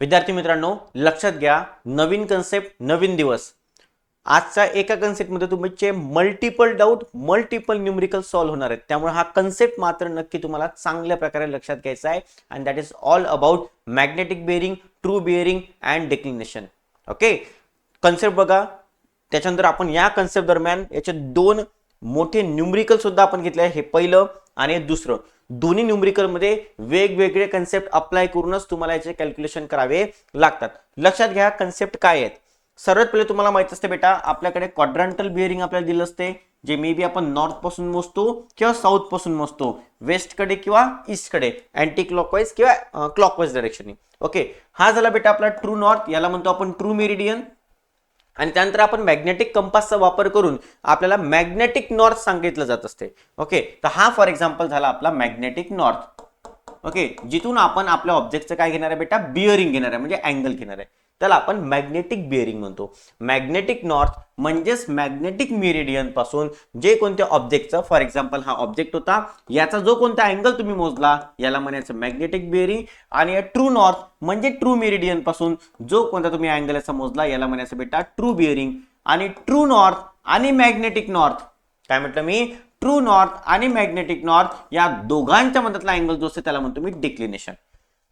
विद्यार्थी मित्रांनो लक्षात घ्या नवीन कन्सेप्ट नवीन दिवस. आजच्या एका कन्सेप्टमध्ये तुमचे multiple doubt multiple numerical solve होणार आहेत त्यामुळे हा कन्सेप्ट मात्र नक्की तुम्हाला चांगल्या प्रकारे लक्षात घ्यायचा आहे and that is all about magnetic bearing true bearing and declination okay concept बघा. त्याच्यानंतर आपण या कन्सेप्ट दरम्यान याचे दोन मोठे न्यूमरिकल सुद्धा आपण घेतले आहे. हे पहिलं आणि दुसरं दोन्ही न्यूमरिकलमध्ये वेगवेगळे कन्सेप्ट अप्लाय करूनच तुम्हाला याचे कॅल्क्युलेशन करावे लागतात. लक्षात घ्या कन्सेप्ट काय आहेत? सर्वात पहिले तुम्हाला माहीत असते बेटा आपल्याकडे क्वाड्रंटल बिअरिंग आपल्याला दिलं असते जे मे बी आपण नॉर्थपासून मोजतो किंवा साऊथपासून मोजतो वेस्टकडे किंवा ईस्टकडे अँटी क्लॉकवाईज किंवा क्लॉकवाईज डायरेक्शन ओके हा झाला बेटा आपला ट्रू नॉर्थ याला म्हणतो आपण ट्रू मेरिडियन आणि त्यानंतर आपण मॅग्नेटिक कंपासचा वापर करून आपल्याला मॅग्नेटिक नॉर्थ सांगितलं जात असते. ओके तर हा फॉर एक्झाम्पल झाला आपला मॅग्नेटिक नॉर्थ ओके जिथून आपण आपल्या ऑब्जेक्टचं काय घेणार आहे बेटा? बिअरिंग घेणार आहे म्हणजे अँगल घेणार आहे. त्याला आपण मॅग्नेटिक बिअरिंग म्हणतो. मॅग्नेटिक नॉर्थ म्हणजेच मॅग्नेटिक मेरिडियनपासून जे कोणत्या ऑब्जेक्टचं फॉर एक्झाम्पल हा ऑब्जेक्ट होता याचा जो कोणता अँगल तुम्ही मोजला याला म्हणायचं मॅग्नेटिक बिअरिंग आणि ट्रू नॉर्थ म्हणजे ट्रू मेरिडियनपासून जो कोणता तुम्ही अँगल याचा मोजला याला म्हणायचं बेटा ट्रू बिअरिंग आणि ट्रू नॉर्थ आणि मॅग्नेटिक नॉर्थ काय म्हटलं मी? ट्रू नॉर्थ आणि मॅग्नेटिक नॉर्थ या दोघांच्या मधातला अँगल जो असतो त्याला म्हणतो मी डिक्लिनेशन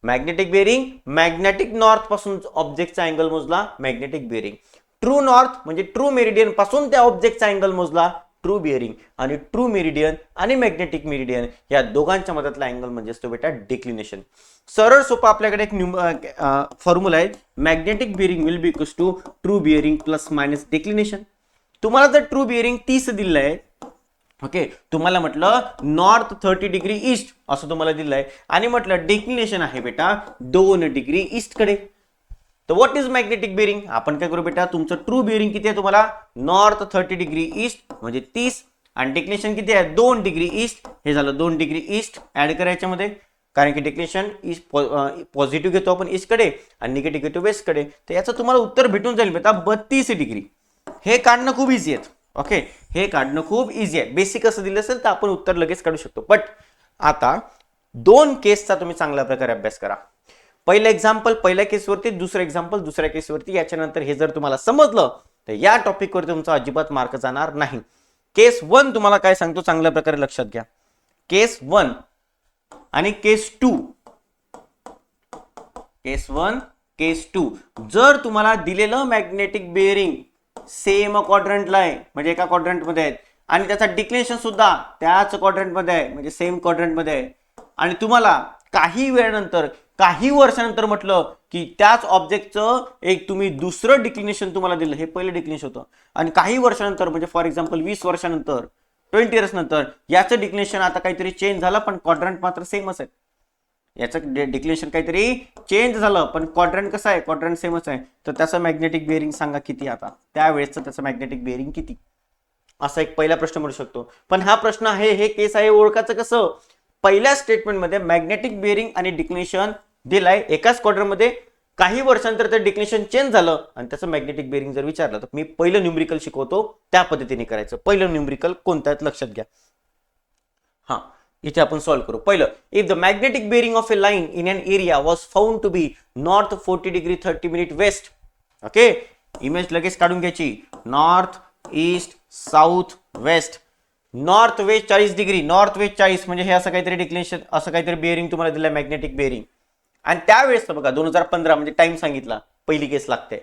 मॅग्नेटिक बेरिंग मॅग्नेटिक नॉर्थपासून ऑब्जेक्टचा अँगल मोजला मॅग्नेटिक बेरिंग ट्रू नॉर्थ म्हणजे ट्रू मेरिडियनपासून त्या ऑब्जेक्टचा अँगल मोजला ट्रू बिअरिंग आणि ट्रू मेरिडियन आणि मॅग्नेटिक मेरिडियन या दोघांच्या मदतला अँगल म्हणजे असतो बेटा डिक्लिनेशन सरळ सोपं आपल्याकडे एक फॉर्म्युला आहे. Magnetic bearing will be equals to true bearing plus minus declination तुम्हाला जर ट्रू बिअरिंग तीस दिलं आहे ओके? तुम्हाला म्हटलं नॉर्थ थर्टी डिग्री ईस्ट असं तुम्हाला दिलं आहे आणि म्हटलं डेक्लिनेशन आहे बेटा दोन डिग्री ईस्टकडे तर व्हॉट इज मॅग्नेटिक बिअरिंग आपण काय करू बेटा तुमचं ट्रू बिअरिंग किती आहे तुम्हाला? नॉर्थ थर्टी डिग्री ईस्ट म्हणजे तीस. आणि डेक्लिनेशन किती आहे? दोन डिग्री ईस्ट हे झालं दोन डिग्री ईस्ट ऍड करायच्यामध्ये कारण की डेक्लिनेशन ईस्ट पॉझिटिव्ह घेतो आपण ईस्टकडे आणि निगेटिव्ह घेतो वेस्टकडे तर याचं तुम्हाला उत्तर भेटून जाईल बेटा बत्तीस डिग्री हे काढणं खूप इझी आहे ओके हे काढणं खूप इझी आहे. बेसिक असं दिलं असेल तर आपण उत्तर लगेच काढू शकतो. बट आता दोन केसचा तुम्ही चांगल्या प्रकारे अभ्यास करा. पहिलं एक्झाम्पल पहिल्या केसवरती दुसरं एक्झाम्पल दुसऱ्या केसवरती याच्यानंतर हे जर तुम्हाला समजलं तर या टॉपिकवरती तुमचा अजिबात मार्क जाणार नाही. केस वन तुम्हाला काय सांगतो? चांगल्या प्रकारे लक्षात घ्या. केस वन आणि case two case one case two जर तुम्हाला दिलेलं मॅग्नेटिक बेअरिंग सेम क्वाड्रंटला आहे. म्हणजे एका क्वाड्रंटमध्ये आहेत. आणि त्याचा डिक्लेशन सुद्धा त्याच क्वाड्रंटमध्ये आहे. म्हणजे सेम क्वाड्रंटमध्ये आहे. आणि तुम्हाला काही वेळानंतर काही वर्षानंतर म्हटलं की त्याच ऑब्जेक्टचं एक तुम्ही दुसरं डिक्लिनेशन तुम्हाला दिलं. हे पहिलं डिक्लिनेशन होतं. आणि काही वर्षानंतर म्हणजे फॉर एक्झाम्पल वीस वर्षानंतर ट्वेंटी इयर्स नंतर याचं डिक्लिनेशन आता काहीतरी चेंज झालं पण क्वाड्रंट मात्र सेमच आहे. याचं डिक्लेरेशन काहीतरी चेंज झालं. पण क्वाड्रंट कसं आहे? क्वाड्रंट सेमच आहे. तर त्याचं मॅग्नेटिक बेअरिंग सांगा किती आता? त्यावेळेसचं त्याचं मॅग्नेटिक बेअरिंग किती? असा एक पहिला प्रश्न म्हणू शकतो. पण हा प्रश्न आहे हे केस आहे ओळखाचं कसं? पहिल्या स्टेटमेंटमध्ये मॅग्नेटिक बेअरिंग आणि डिक्लेशन दिलाय. एकाच क्वार्टरमध्ये काही वर्षांतर ते डिक्लेशन चेंज झालं आणि त्याचं मॅग्नेटिक बेअरिंग जर विचारलं तर मी पहिलं न्यूमरिकल शिकवतो. त्या पद्धतीने करायचं. पहिलं न्यूमरिकल कोणत्या लक्षात घ्या. हा. इथे आपण सॉल्व्ह करू. पहिलं if the magnetic bearing of a line in an area was found to be north forty degree thirty minute west okay image लगेच काढून घ्यायची. North east south west north west चाळीस डिग्री नॉर्थ वेस्ट चाळीस म्हणजे हे असं काहीतरी declaration असं काहीतरी बेअरिंग तुम्हाला दिलं मॅग्नेटिक बेअरिंग आणि त्यावेळेस बघा दोन हजार पंधरा म्हणजे टाइम सांगितला पहिली केस लागते.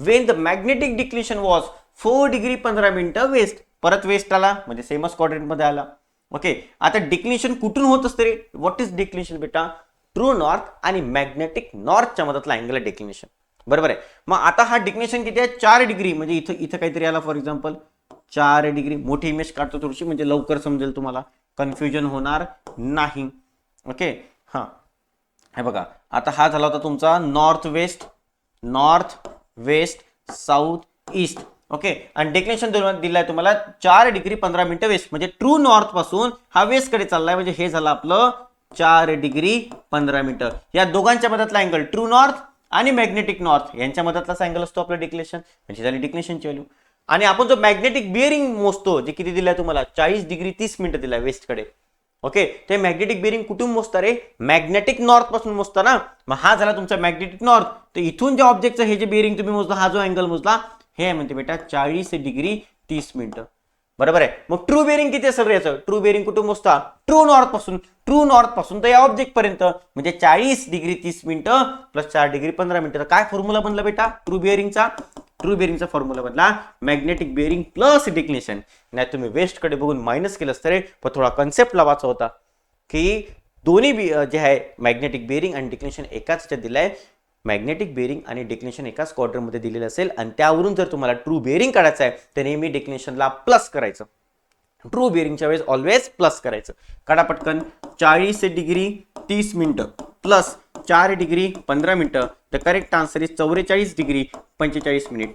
When the magnetic declination was four degree पंधरा मिनिटं वेस्ट परत वेस्ट आला म्हणजे सेमच क्वाड्रेंटमध्ये आला. ओके आता डिक्लिनेशन कुठून होत असते रे? व्हॉट इज डिक्लिनेशन बेटा? ट्रू नॉर्थ आणि मॅग्नेटिक नॉर्थच्या मदतला अँगल आहे डिक्लिनेशन बरोबर आहे? मग आता हा डिक्लिनेशन किती आहे? चार डिग्री म्हणजे इथं इथं काहीतरी आला फॉर एक्झाम्पल चार डिग्री मोठी इमेज काढतो थोडीशी म्हणजे लवकर समजेल तुम्हाला. कन्फ्युजन होणार नाही. ओके हां. हे बघा. आता हा झाला होता तुमचा north west north west south east okay? आणि डेक्लेशन दिलाय तुम्हाला चार डिग्री पंधरा मिनिटं वेस्ट म्हणजे ट्रू नॉर्थपासून हा वेस्टकडे चाललाय. म्हणजे हे झालं आपलं चार डिग्री पंधरा मिनिटं. या दोघांच्या मधातला अँगल ट्रू नॉर्थ आणि मॅग्नेटिक नॉर्थ यांच्या मधातलाच अँगल असतो आपलं डिक्लेशन म्हणजे झाली डिक्लेशनची व्हॅल्यू आणि आपण जो मॅग्नेटिक बिअरिंग मोजतो जे किती दिलाय तुम्हाला? चाळीस डिग्री तीस मिनिटं दिलाय वेस्टकडे ओके? ते मॅग्नेटिक बिअरिंग कुठून मोजता रे? मॅग्नेटिक नॉर्थपासून मोजता ना? मग हा झाला तुमचा मॅग्नेटिक नॉर्थ तर इथून ज्या ऑब्जेक्टचं हे जे बिअरिंग तुम्ही मोजला हा जो अँगल मोजला हे आहे म्हणते बेटा चाळीस डिग्री तीस मिनिटं. बरोबर आहे? मग ट्रू बेरिंग किती असेल रे याचं? ट्रू बेरिंग कुठून मोजता? ट्रू नॉर्थपासून. ट्रू नॉर्थपासून तर या ऑब्जेक्ट पर्यंत. म्हणजे चाळीस डिग्री तीस मिनिटं प्लस चार डिग्री पंधरा मिनिटं. तर काय फॉर्म्युला बनला बेटा? ट्रू बेरिंगचा ट्रू बेरिंगचा फॉर्म्युला बनला. मॅग्नेटिक बेरिंग प्लस डिक्लेशन नाही तुम्ही वेस्टकडे बघून मायनस केलं असतं रे पण थोडा कन्सेप्ट लावायचा होता. की दोन्ही बी जे आहे मॅग्नेटिक बेरिंग आणि डिक्लेशन एकाच ह्याच्यात दिलाय. मॅग्नेटिक बेरिंग आणि डिक्लेशन एकाच क्वार्टरमध्ये दिलेलं असेल. आणि त्यावरून जर तुम्हाला ट्रू बेरिंग काढायचं आहे तर नेहमी डिक्लेशनला प्लस करायचं. ट्रू बेरिंगच्या वेळेस ऑलवेज प्लस करायचं. काढा पटकन. चाळीस डिग्री तीस मिनिटं प्लस चार डिग्री पंधरा मिनटं तर करेक्ट आन्सर इज चौवेचाळीस डिग्री पंचेचाळीस मिनिट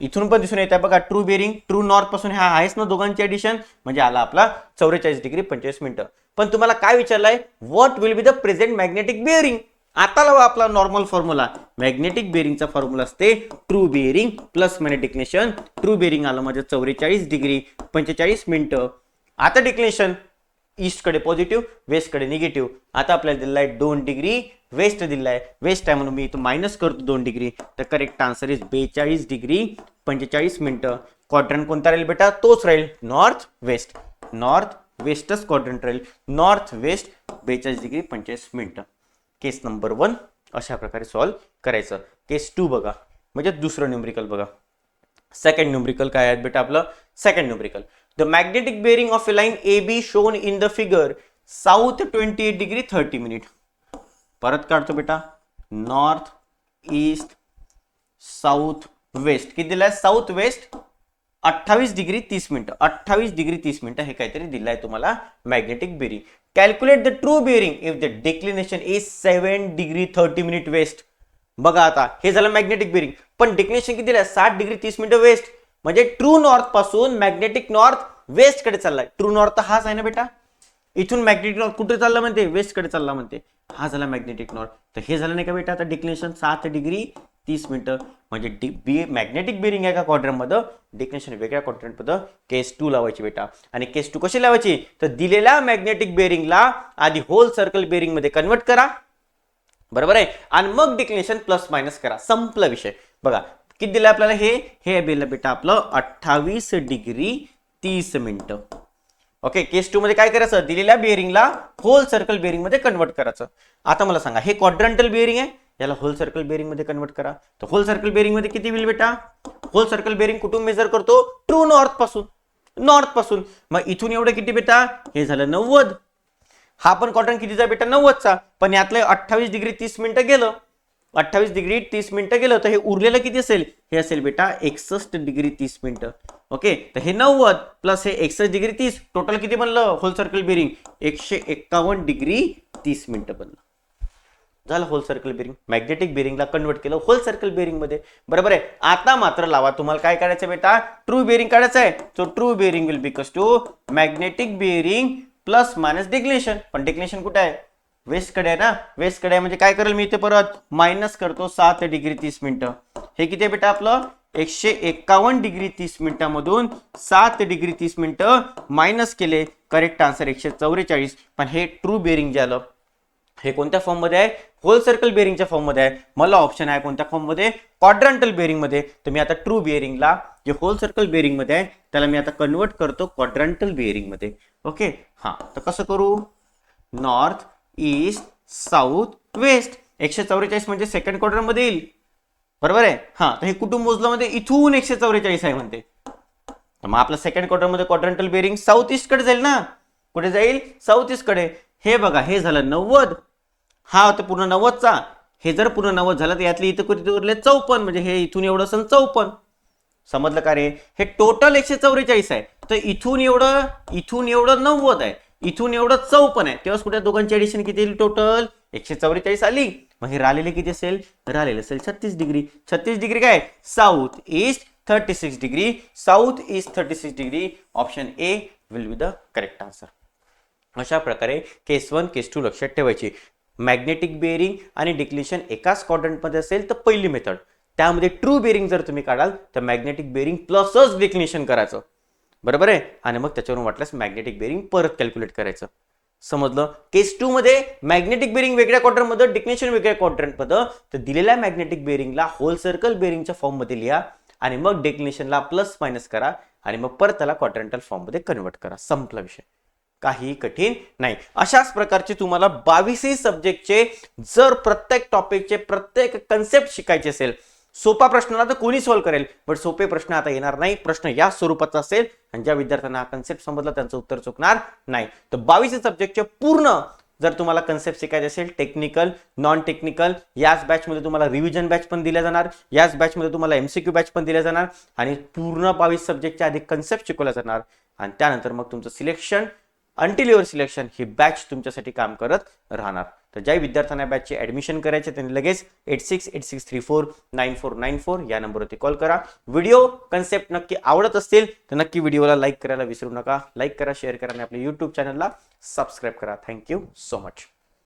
इथून पण दिसून येत आहे बघा ट्रू बेरिंग ट्रू नॉर्थपासून हा आहेच ना दोघांची ॲडिशन म्हणजे आला आपला चौवेचाळीस डिग्री पंचेचाळीस मिनटं पण तुम्हाला काय विचारलंय? What will be the present magnetic bearing आता लावा आपला नॉर्मल फॉर्म्युला मॅग्नेटिक बेरिंगचा फॉर्म्युला असते. True bearing plus declination true bearing आलं म्हणजे चौवेचाळीस डिग्री पंचेचाळीस मिनटं. आता डिक्लेशन ईस्टकडे पॉझिटिव्ह वेस्टकडे निगेटिव्ह आता आपल्याला दिलेला आहे दोन डिग्री वेस्ट दिलेला आहे. वेस्ट आहे म्हणून मी इथं मायनस करतो दोन डिग्री तर करेक्ट आन्सर इज बेचाळीस डिग्री पंचेचाळीस मिनटं. क्वाड्रंट कोणता राहील बेटा? तोच राहील नॉर्थ वेस्ट नॉर्थ वेस्टच क्वाड्रंट राहील. नॉर्थ वेस्ट बेचाळीस डिग्री पंचेचाळीस मिनटं. केस नंबर वन अशा प्रकारे सॉल्व करायचं. केस टू बघा. म्हणजे दुसरं न्यूमरिकल बघा. सेकंड न्यूमरिकल काय आहे बेटा आपलं? Second numerical the magnetic bearing of a line A B shown in the figure south twenty eight degree thirty minute परत काढतो बेटा. नॉर्थ ईस्ट साऊथ वेस्ट किती दिलाय साऊथ वेस्ट अठ्ठावीस डिग्री तीस मिनिटं. अठ्ठावीस डिग्री तीस मिनिटं हे काहीतरी दिलं आहे तुम्हाला magnetic bearing calculate the true bearing if the declination is seven degree thirty minute west बघा आता हे झालं मॅग्नेटिक बेरिंग पण डिक्लिनेशन किती दिलं साठ डिग्री तीस मिनिटं वेस्ट म्हणजे ट्रू नॉर्थपासून मॅग्नेटिक नॉर्थ वेस्टकडे चाललाय. ट्रू नॉर्थ तर हाच आहे ना बेटा? इथून मॅग्नेटिक नॉर्थ कुठे चालला म्हणते? वेस्टकडे चालला म्हणते. हा झाला मॅग्नेटिक नॉर्थ तर हे झालं नाही का बेटा आता डिक्लेशन सात डिग्री तीस मिनटं. म्हणजे डी बी मॅग्नेटिक बिरिंग आहे का क्वाड्रंटमध्ये डिक्नेशन वेगळ्या क्वाड्रंटमध्ये केस टू लावायची बेटा. आणि केस टू कशी लावायची? तर दिलेल्या मॅग्नेटिक बेरिंगला आधी होल सर्कल बेरिंगमध्ये कन्वर्ट करा. बरोबर आहे? आणि मग डिक्लेशन प्लस मायनस करा. संपला विषय. बघा किती दिलं आपल्याला हे? हे दिलं बेटा आपलं अठ्ठावीस डिग्री तीस मिनिटं. ओके केस टू मध्ये काय करायचं? दिलेल्या बेरिंगला होल सर्कल बेरिंगमध्ये कन्वर्ट करायचं. आता मला सांगा हे क्वाड्रंटल बेरिंग आहे? याला होल सर्कल बेरिंगमध्ये कन्वर्ट करा. तर होल सर्कल बेरिंगमध्ये किती होईल बेटा होल सर्कल बेरिंग कुठून मेजर करतो? ट्रू नॉर्थपासून. नॉर्थपासून. मग इथून एवढं किती बेटा हे झालं नव्वद. हा पण कॉटन कितीचा बेटा नव्वदचा. पण यातलं अठ्ठावीस डिग्री तीस मिनिटं गेलं. अठ्ठावीस डिग्री तीस मिनिटं गेलं. तर हे उरलेलं किती असेल? हे असेल बेटा एकसष्ट डिग्री तीस मिनिटं. ओके तर हे नव्वद प्लस हे एकसष्ट डिग्री तीस. टोटल किती बनलं? होल सर्कल बेरिंग एकशे एक्कावन्न डिग्री तीस मिनिटं बनलं. झालं होल सर्कल बेरिंग मॅग्नेटिक बेरिंगला कन्वर्ट केलं होल सर्कल बेरिंगमध्ये. बरोबर आहे? आता मात्र लावा. तुम्हाला काय करायचं बेटा? ट्रू बेरिंग काढायचं आहे. So true bearing will becomes to magnetic bearing plus minus declination पण डिक्लेशन कुठे आहे? वेस्टकडे आहे ना? वेस्टकडे आहे म्हणजे काय करेल मी इथे परत? मायनस करतो सात डिग्री तीस मिनिटं. हे किती आहे बेटा आपलं? एकशे एक्कावन्न डिग्री तीस मिनिटामधून सात डिग्री तीस मिनिटं मायनस केले. करेक्ट आन्सर एकशे चौवेचाळीस. पण हे ट्रू बेरिंग जे आलं हे कोणत्या फॉर्ममध्ये आहे? होल सर्कल बेरिंगच्या फॉर्ममध्ये आहे. मला ऑप्शन आहे कोणत्या फॉर्ममध्ये क्वाड्रंटल बेरिंगमध्ये तर मी आता ट्रू बेरिंगला जे होल सर्कल बेरिंगमध्ये आहे त्याला मी आता कन्वर्ट करतो क्वाड्रंटल बेरिंगमध्ये ओके हा. तर कसं करू? नॉर्थ ईस्ट साऊथ वेस्ट एकशे चौवेचाळीस म्हणजे सेकंड क्वार्टरमध्ये येईल. बरोबर आहे? हा. तर हे कुटुंब मोजलामध्ये इथून एकशे चौवेचाळीस आहे म्हणते. तर मग आपलं सेकंड क्वार्टरमध्ये क्वाड्रंटल बेरिंग साऊथ ईस्टकडे जाईल ना? कुठे जाईल? साऊथ ईस्टकडे हे बघा हे झालं नव्वद. हा होता पूर्ण नव्वदचा. हे जर पूर्ण नव्वद झालं तर यातले इथं कुठे उरले? चौपन्न. म्हणजे हे इथून एवढं असेल चौपन्न. समजलं का रे? हे टोटल एकशे चौवेचाळीस आहे. तर इथून एवढं इथून एवढं नव्वद आहे. इथून एवढं चौपन्न आहे. तेव्हाच कुठे दोघांची एडिशन किती येईल टोटल एकशे चौवेचाळीस आली. मग हे राहिलेले किती असेल? राहिलेले असेल छत्तीस डिग्री. छत्तीस डिग्री काय? South east thirty six degree south east thirty six degree option A will be the correct answer अशा प्रकारे केस वन केस टू लक्षात ठेवायची. मॅग्नेटिक बेरिंग आणि डिक्लेशन एकाच क्वाड्रंटमध्ये असेल तर पहिली मेथड त्यामध्ये ट्रू बेरिंग जर तुम्ही काढाल तर मॅग्नेटिक बेरिंग प्लसच डिक्लिनेशन करायचं. बरोबर आहे? आणि मग त्याच्यावरून वाटल्यास मॅग्नेटिक बेरिंग परत कॅल्क्युलेट करायचं. समजलं? केस टू मध्ये मॅग्नेटिक बेरिंग वेगळ्या क्वार्टरमध्ये डिक्नेशन वेगळ्या क्वार्टरमध्ये तर दिलेल्या मॅग्नेटिक बेरिंगला होल सर्कल बेरिंगच्या फॉर्ममध्ये लिहा आणि मग डेक्लिनेशनला प्लस मायनस करा आणि मग परत त्याला क्वार्टरंटल फॉर्ममध्ये कन्वर्ट करा. संपला विषय. काही कठीण नाही. अशाच प्रकारचे तुम्हाला बावीसही सब्जेक्टचे जर प्रत्येक टॉपिकचे प्रत्येक कन्सेप्ट शिकायचे असेल सोपा प्रश्नाला तर कोणी सॉल्व्ह करेल? बट सोपे प्रश्न आता येणार नाही. प्रश्न या स्वरूपाचा असेल आणि ज्या विद्यार्थ्यांना हा कन्सेप्ट समजला त्यांचं उत्तर चुकणार नाही. तर बावीस सब्जेक्टचे पूर्ण जर तुम्हाला कन्सेप्ट शिकायचे असेल टेक्निकल नॉन टेक्निकल याच बॅचमध्ये तुम्हाला रिव्हिजन बॅच पण दिल्या जाणार याच बॅचमध्ये तुम्हाला एमसीक्यू बॅच पण दिल्या जाणार आणि पूर्ण बावीस सब्जेक्टच्या आधी कन्सेप्ट शिकवल्या जाणार. आणि त्यानंतर मग तुमचं सिलेक्शन अंटिल युअर सिलेक्शन ही बॅच तुमच्यासाठी काम करत राहणार. तर ज्या विद्यार्थ्यांना बॅचचे ॲडमिशन करायचे त्यांनी लगेच eight six eight six three four nine four nine four या नंबरवरती कॉल करा. व्हिडिओ कन्सेप्ट नक्की आवडत असतील तर नक्की व्हिडिओला लाईक करायला विसरू नका. लाईक करा शेअर करा आणि आपल्या यूट्यूब चॅनलला सबस्क्राईब करा. Thank you so much